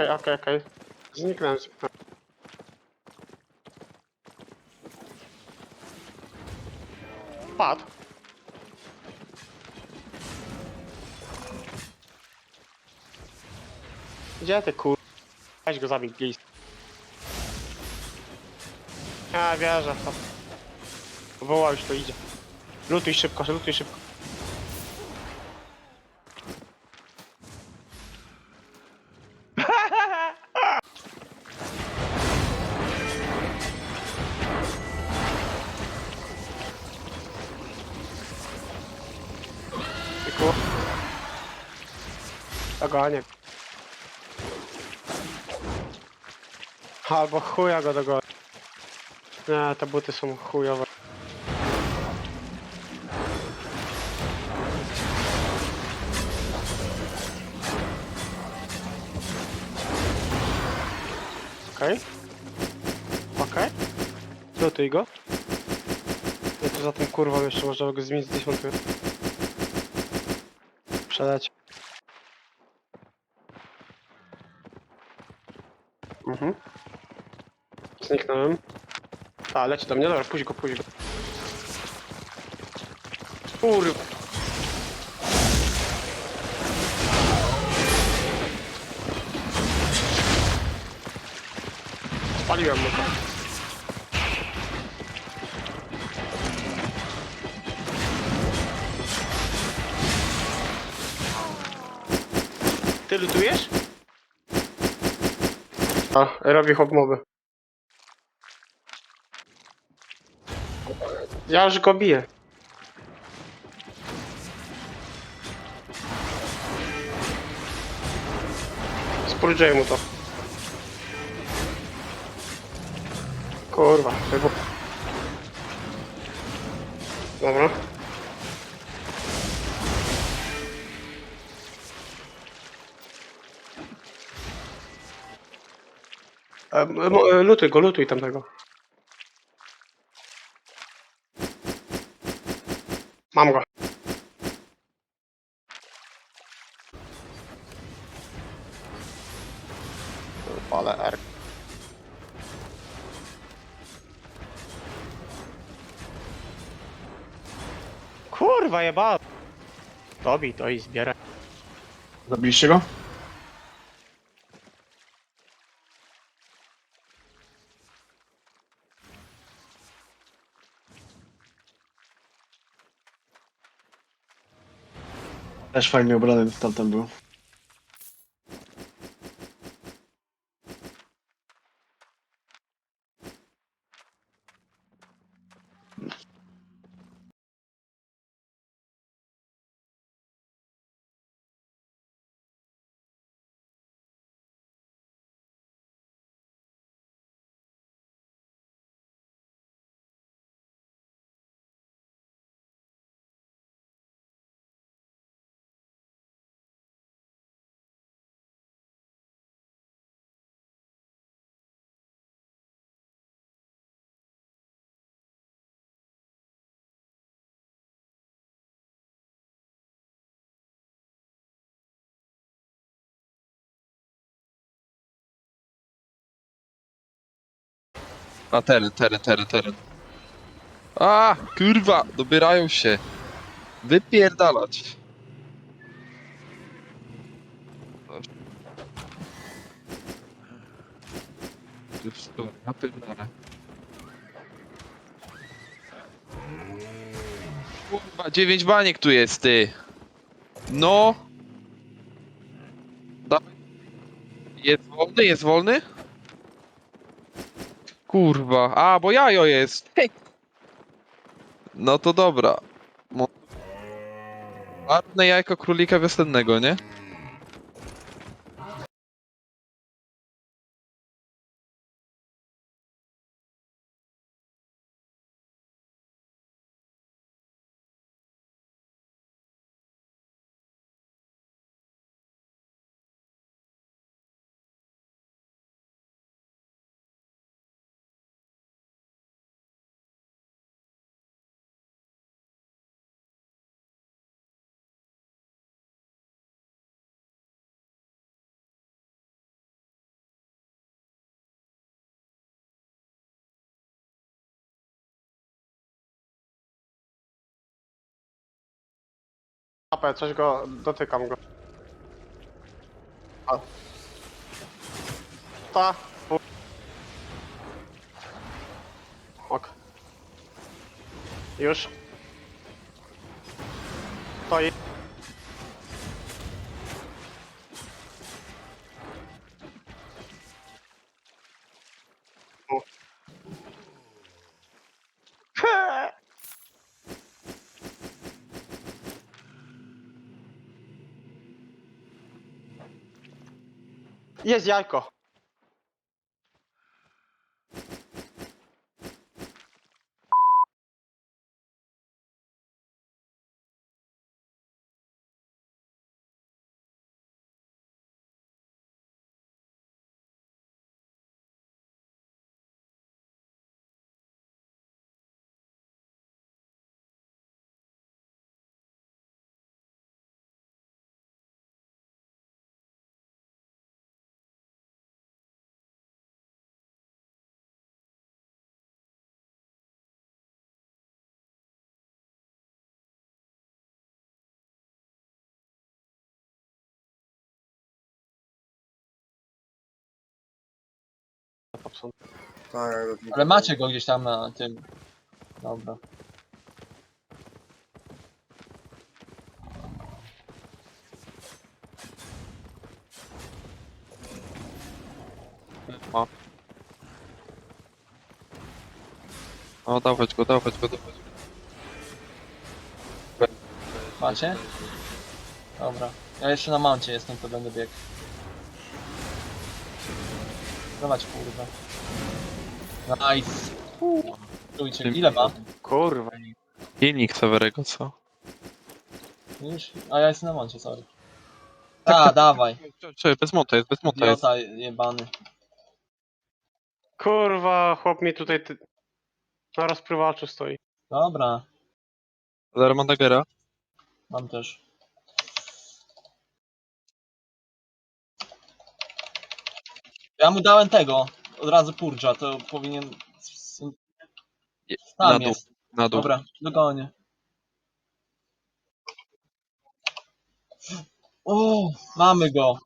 Okej, okej, okej. Zniknąłem, zniknąłem. Padł. Gdzie ty kur... Weź go zabij, please. Ja wierzę w to. Woła już to idzie. Lutuj szybko, lutuj szybko. Dogonię. Albo chuja go dogonię. Nie, te buty są chujowe. Okej. Okej. Lutuj go. Ja tu za tym kurwą jeszcze można go zmienić gdzieś montuję. Przeleć. Mhm. Zniknąłem. A, leci do mnie, dobra, puść go, puść go. Kurwa. Spaliłem mu. Ty lutujesz? A, robi hop moby. Ja już go biję. Spróbuję mu to. Kurwa, wybuch. Dobra. E, lutuj go, lutuj tamtego. Mam go. Ale R. Kurwa jeba. Dobij to i zbieraj. Zabiliście go? Też fajnie ubrany tamten był. A teren, teren, teren, teren. A, kurwa, dobierają się. Wypierdalać. Kurwa, dziewięć baniek tu jest, ty. No. Jest wolny, jest wolny? Kurwa, a bo jajo jest. No to dobra. Mo- Ładne jajko królika wiosennego, nie? Apę, coś go, dotykam go. A. Ta. fu- Ok. Już. Stoi. O. Jest jajko. Tak, Ale macie go gdzieś tam na tym. Dobra. O. O, dawać go, dawać go, dawać go. Macie? Dobra. Ja jeszcze na mouncie jestem, to będę biegł. Dawać kurwa. Nice. Czujcie, ile ma? Kurwa. Silnik Severego, co? Już? A ja jestem na moncie, sorry. A, dawaj. Czekaj, bez monta jest, bez monta jest. Idiota jebany. Kurwa, chłop mi tutaj ty... na rozprywaczu stoi. Dobra, Darmandagera. mam też. Ja mu dałem tego, od razu purża, to powinien... Tam Na dół, jest. na dół. Dobra, dogonię. O, mamy go.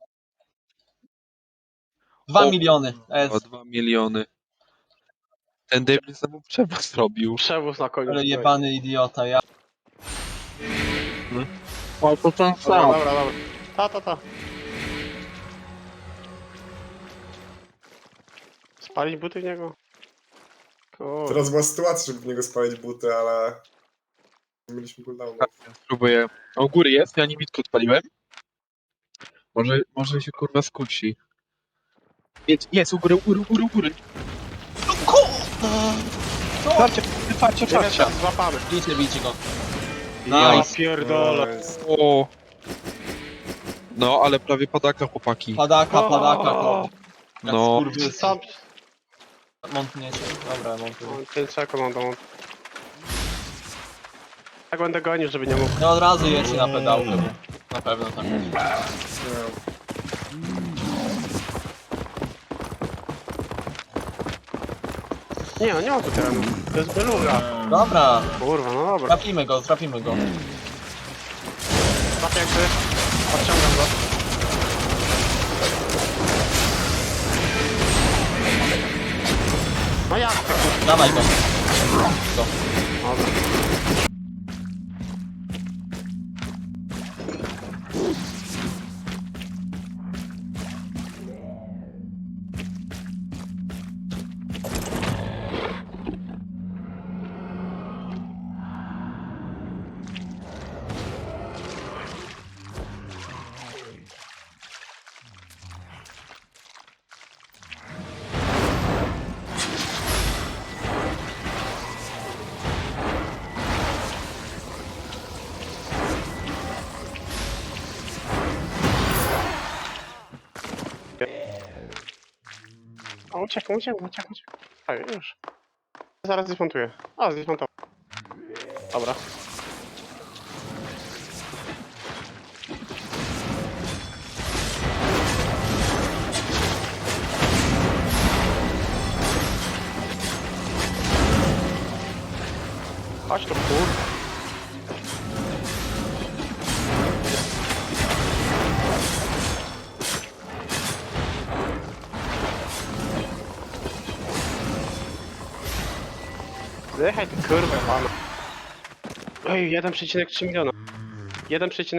Dwa O, miliony. O, S. dwa miliony. Ten debil znowu przewóz zrobił. Przewóz na koniec. Ale jebany idiota, ja. O, to ten Dobra, dobra, dobra. Ta, ta, ta. Spalić buty w niego? Kurwa. Teraz była sytuacja, żeby w niego spalić buty, ale... Nie mieliśmy cooldownu. Spróbuję. O, u góry jest, ja niewidko odpaliłem. Może, może się kurwa skusi. Jest, jest, u góry, u góry, u góry, u góry. Farcie, farcie, Nie farcie. wiem, złapamy. Bijcie, bijcie go. Ja Nice. pierdolę. Nice. O. No, ale prawie padaka, chłopaki. Padaka, padaka, to. No, Skurwy- Sam... Montniecie. Dobra, montuję. 5 sekund mam do Tak będę gonił, żeby nie mógł. No od razu jedźcie na pedałkę, bo na pewno tak. Nie. Nie, no nie ma tu terenu. To jest beluga. Dobra, Kurwa, no dobra. trafimy go, trafimy go. Tak jakby... Odciągam go. No jak to? Dawaj go. Dobra. O, uciekł, uciekł, uciekł, uciekł. Tak, już. Zaraz zmontuję. A, zmontował. Dobra. Chodź tu, kur. Zjechaj ty kurwa, panu. Ej, 1,3 miliona. 1,3